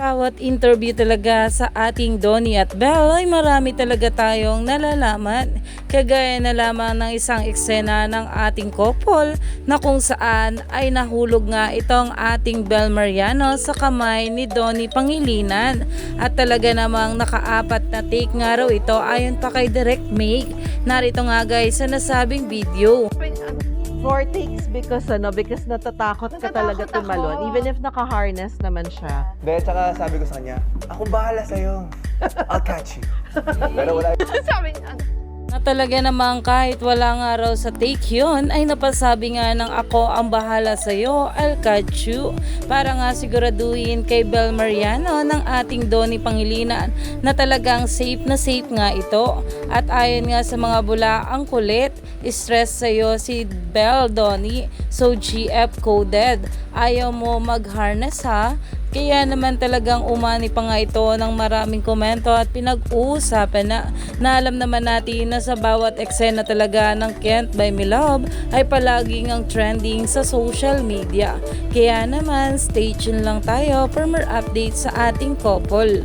Bawat interview talaga sa ating Donnie at Belle ay marami talaga tayong nalalaman. Kagaya na lamang ng isang eksena ng ating couple na kung saan ay nahulog nga itong ating Belle Mariano sa kamay ni Donnie Pangilinan. At talaga namang nakaapat na take nga raw ito ayon pa kay Direct Make. Narito nga guys sa nasabing video. Four takes because ano, because natatakot ka talaga Natatakot tumalon. ako. Even if naka-harness naman siya. Hindi, tsaka sabi ko sa kanya, ako bahala sa'yo. I'll catch you. Pero wala Sabi niya, Na talaga namang kahit wala nga raw sa take yun, ay napasabi nga ng ako ang bahala sa'yo, I'll catch you. Para nga siguraduhin kay Bel Mariano ng ating Donnie Pangilinan na talagang safe na safe nga ito. At ayon nga sa mga bula ang kulit, stress sa'yo si Bel Donnie, so GF coded. Ayaw mo mag-harness ha, kaya naman talagang umani pa nga ito ng maraming komento at pinag-uusapan na, na alam naman natin na sa bawat eksena talaga ng Kent by Milove ay palaging ang trending sa social media. Kaya naman stay tuned lang tayo for more updates sa ating couple.